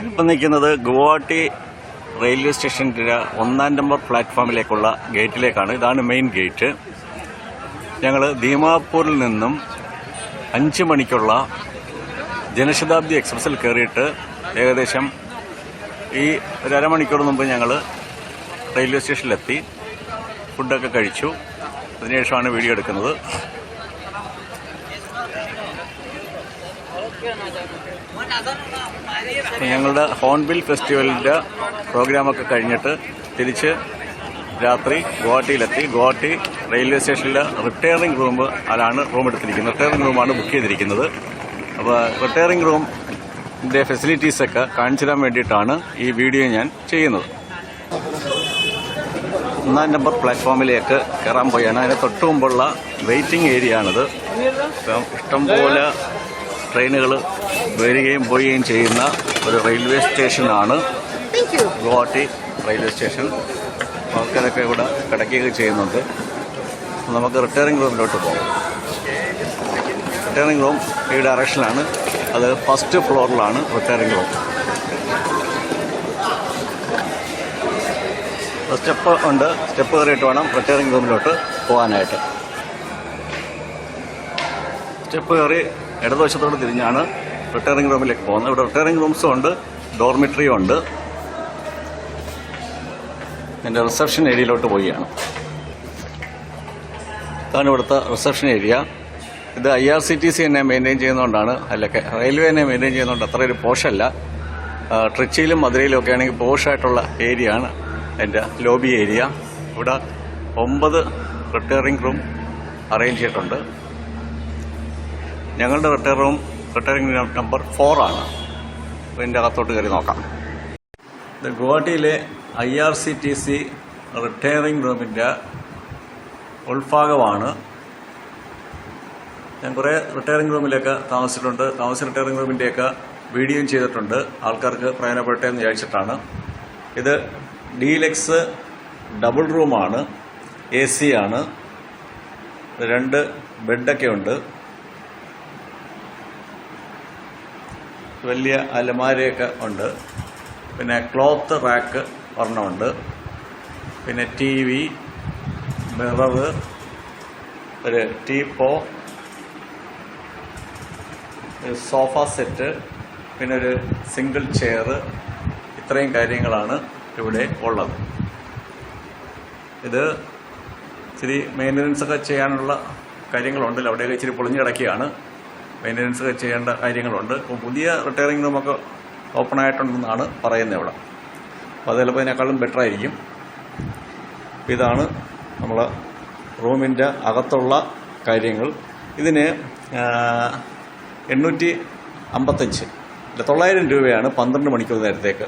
ഇപ്പം നിൽക്കുന്നത് ഗുവാഹട്ടി റെയിൽവേ സ്റ്റേഷന്റെ ഒന്നാം നമ്പർ പ്ലാറ്റ്ഫോമിലേക്കുള്ള ഗേറ്റിലേക്കാണ്. ഇതാണ് മെയിൻ ഗേറ്റ്. ഞങ്ങൾ ദീമാപൂരിൽ നിന്നും അഞ്ച് മണിക്കുള്ള ജനശതാബ്ദി എക്സ്പ്രസ്സിൽ കയറിയിട്ട് ഏകദേശം ഈ ഒരു അരമണിക്കൂർ മുമ്പ് ഞങ്ങൾ റെയിൽവേ സ്റ്റേഷനിലെത്തി. ഫുഡൊക്കെ കഴിച്ചു. അതിനുശേഷമാണ് വീഡിയോ എടുക്കുന്നത്. ഞങ്ങളുടെ ഹോൺബിൽ ഫെസ്റ്റിവലിന്റെ പ്രോഗ്രാമൊക്കെ കഴിഞ്ഞിട്ട് തിരിച്ച് രാത്രി ഗുവാഹട്ടിയിലെത്തി. ഗുവാഹട്ടി റെയിൽവേ സ്റ്റേഷനിലെ റിട്ടയറിംഗ് റൂം അതിലാണ് റൂം എടുത്തിരിക്കുന്നത്. റിട്ടയറിംഗ് റൂമാണ് ബുക്ക് ചെയ്തിരിക്കുന്നത്. അപ്പോൾ റിട്ടയറിംഗ് റൂമിന്റെ ഫെസിലിറ്റീസൊക്കെ കാണിച്ചു തരാൻ വേണ്ടിയിട്ടാണ് ഈ വീഡിയോ ഞാൻ ചെയ്യുന്നത്. ഒന്നാം നമ്പർ പ്ലാറ്റ്ഫോമിലേക്ക് കയറാൻ പോയാണ്. അതിന് തൊട്ട് മുമ്പുള്ള വെയിറ്റിംഗ് ഏരിയ ആണിത്. ഇഷ്ടംപോലെ ട്രെയിനുകൾ വരികയും പോവുകയും ചെയ്യുന്ന ഒരു റെയിൽവേ സ്റ്റേഷനാണ് ഗുവാഹട്ടി റെയിൽവേ സ്റ്റേഷൻ. ആൾക്കാരൊക്കെ ഇവിടെ കിടക്കുകയൊക്കെ ചെയ്യുന്നുണ്ട്. നമുക്ക് റിട്ടയറിംഗ് റൂമിലോട്ട് പോകാം. റിട്ടയറിംഗ് റൂം ഈ ഡയറക്ഷനാണ് അത് ഫസ്റ്റ് ഫ്ലോറിലാണ് റിട്ടയറിംഗ് റൂം. സ്റ്റെപ്പ് ഉണ്ട്. സ്റ്റെപ്പ് കയറിയിട്ട് വേണം റിട്ടയറിംഗ് റൂമിലോട്ട് പോകാനായിട്ട്. സ്റ്റെപ്പ് കയറി ഇടതുവശത്തോട് തിരിഞ്ഞാണ് റിട്ടയറിംഗ് റൂമിലേക്ക് പോകുന്നത്. ഇവിടെ റിട്ടയറിംഗ് റൂംസും ഉണ്ട് ഡോർമിറ്ററിയും ഉണ്ട്. എന്റെ റിസപ്ഷൻ ഏരിയയിലോട്ട് പോവുകയാണ്. ഇതാണ് ഇവിടുത്തെ റിസപ്ഷൻ ഏരിയ. ഇത് I R C T C എന്നെ മെയിന്റെയിൻ ചെയ്യുന്നതുകൊണ്ടാണ്. അല്ലൊക്കെ റെയിൽവേനെ മെയിന്റെയിൻ ചെയ്യുന്നതുകൊണ്ട് അത്ര ഒരു പോഷല്ല ട്രിച്ചിയിലും മധുരയിലും ഒക്കെ ആണെങ്കിൽ പോഷായിട്ടുള്ള ഏരിയ ആണ് എന്റെ ലോബി ഏരിയ ഇവിടെ ഒമ്പത് റിട്ടയറിംഗ് റൂം അറേഞ്ച് ചെയ്തിട്ടുണ്ട്. ഞങ്ങളുടെ റിട്ടയർ റൂം റിട്ടയറിംഗ് നമ്പർ അപ്പോൾ ഇതിന്റെ അകത്തോട്ട് കയറി നോക്കാം. ഇത് ഗുവാഹട്ടിയിലെ I R C T C retiring റൂമിന്റെ ഉൾഭാഗമാണ്. ഞാൻ കുറേ റിട്ടയറിംഗ് റൂമിലൊക്കെ താമസിച്ചിട്ടുണ്ട്. താമസ റിട്ടയറിംഗ് റൂമിന്റെയൊക്കെ വീഡിയോയും ചെയ്തിട്ടുണ്ട്. ആൾക്കാർക്ക് പ്രയോജനപ്പെട്ടെ എന്ന് വിചാരിച്ചിട്ടാണ്. ഇത് ഡീലക്സ് ഡബിൾ റൂമാണ് എ സി ആണ്. രണ്ട് ബെഡൊക്കെ ഉണ്ട്. വലിയ അലമാരയൊക്കെ ഉണ്ട്. പിന്നെ ക്ലോത്ത് റാക്ക് ഒരെണ്ണമുണ്ട്. പിന്നെ ടി വി മിററ് ഒരു ടീപ്പോ സോഫ സെറ്റ് പിന്നെ ഒരു സിംഗിൾ ചെയർ. ഇത്രയും കാര്യങ്ങളാണ് ഇവിടെ ഉള്ളത്. ഇത് ഇച്ചിരി മെയിന്റനൻസ് ഒക്കെ ചെയ്യാനുള്ള കാര്യങ്ങളുണ്ടല്ലോ അവിടെയൊക്കെ ഇച്ചിരി പൊളിഞ്ഞു കിടക്കുകയാണ്. മെയിന്റനൻസ് ചെയ്യേണ്ട കാര്യങ്ങളുണ്ട്. അപ്പോൾ പുതിയ റിട്ടയറിംഗ് റൂമൊക്കെ ഓപ്പൺ ആയിട്ടുണ്ടെന്നാണ് പറയുന്നത് ഇവിടെ. അപ്പോൾ അത് ചിലപ്പോൾ ഇതിനേക്കാളും ബെറ്റർ ആയിരിക്കും. ഇതാണ് നമ്മൾ റൂമിന്റെ അകത്തുള്ള കാര്യങ്ങൾ. ഇതിന് എണ്ണൂറ്റി അമ്പത്തഞ്ച് തൊള്ളായിരം രൂപയാണ് പന്ത്രണ്ട് മണിക്കൂർ നേരത്തേക്ക്.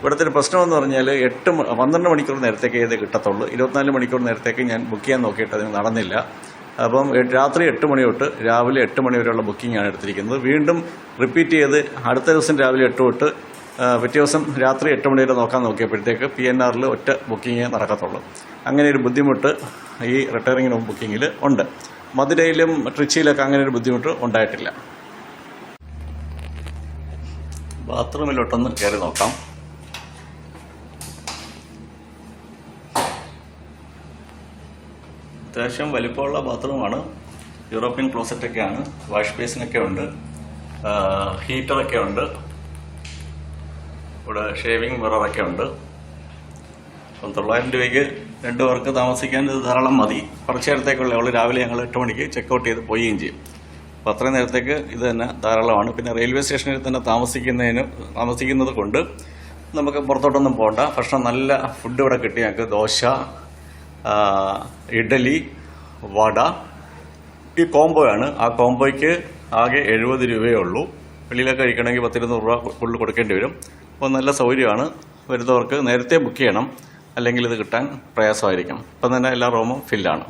ഇവിടുത്തെ പ്രശ്നമെന്ന് പറഞ്ഞാൽ എട്ട് പന്ത്രണ്ട് മണിക്കൂർ നേരത്തേക്ക് ഏത് കിട്ടത്തുള്ളൂ. ഇരുപത്തിനാല് മണിക്കൂർ നേരത്തേക്ക് ഞാൻ ബുക്ക് ചെയ്യാൻ നോക്കിയിട്ട് അതിന് നടന്നില്ല. അപ്പം രാത്രി എട്ട് മണി തൊട്ട് രാവിലെ എട്ട് മണി വരെയുള്ള ബുക്കിംഗാണ് എടുത്തിരിക്കുന്നത്. വീണ്ടും റിപ്പീറ്റ് ചെയ്ത് അടുത്ത ദിവസം രാവിലെ എട്ട് തൊട്ട് പിറ്റേ ദിവസം രാത്രി എട്ട് മണി വരെ നോക്കാൻ നോക്കിയപ്പോഴത്തേക്ക് പി എൻ ആറിൽ ഒറ്റ ബുക്കിംഗ് നടക്കത്തുള്ളൂ. അങ്ങനെ ഒരു ബുദ്ധിമുട്ട് ഈ റിട്ടയറിംഗ് ബുക്കിങ്ങിൽ ഉണ്ട്. മധുരയിലും ട്രിച്ചിയിലൊക്കെ അങ്ങനെ ഒരു ബുദ്ധിമുട്ട് ഉണ്ടായിട്ടില്ല. ബാത്റൂമിലോട്ടൊന്ന് കയറി നോക്കാം. അത്യാവശ്യം വലിപ്പമുള്ള ബാത്റൂമാണ്. യൂറോപ്യൻ ക്ലോസറ്റൊക്കെയാണ്. വാഷ് ബേസിനൊക്കെ ഉണ്ട് ഹീറ്ററൊക്കെ ഉണ്ട് ഇവിടെ ഷേവിംഗ് മിററൊക്കെ ഉണ്ട് അപ്പം തൊള്ളായിരം രൂപയ്ക്ക് രണ്ടു പേർക്ക് താമസിക്കാൻ ഇത് ധാരാളം മതി. കുറച്ച് നേരത്തേക്കുള്ള അവൾ രാവിലെ ഞങ്ങൾ എട്ട് മണിക്ക് ചെക്ക് ഔട്ട് ചെയ്ത് പോവുകയും ചെയ്യും. അപ്പോൾ അത്രയും നേരത്തേക്ക് ഇത് തന്നെ ധാരാളമാണ്. പിന്നെ റെയിൽവേ സ്റ്റേഷനിൽ തന്നെ താമസിക്കുന്നതിന് താമസിക്കുന്നത് കൊണ്ട് നമുക്ക് പുറത്തോട്ടൊന്നും പോകണ്ട ഭക്ഷണം നല്ല ഫുഡ് ഇവിടെ കിട്ടി. ഞങ്ങൾക്ക് ദോശ ഇഡലി വട. ഈ കോംബോയാണ്. ആ കോംബോയ്ക്ക് ആകെ എഴുപത് രൂപയേ ഉള്ളൂ. വെളിയിലൊക്കെ കഴിക്കണമെങ്കിൽ പത്തിരുന്നൂറ് രൂപ ഉള്ളിൽ കൊടുക്കേണ്ടി വരും. അപ്പോൾ നല്ല സൗകര്യമാണ്. വരുന്നവർക്ക് നേരത്തെ ബുക്ക് ചെയ്യണം. അല്ലെങ്കിൽ ഇത് കിട്ടാൻ പ്രയാസമായിരിക്കും. ഇപ്പം തന്നെ എല്ലാ റൂമും ഫില്ലാണ്.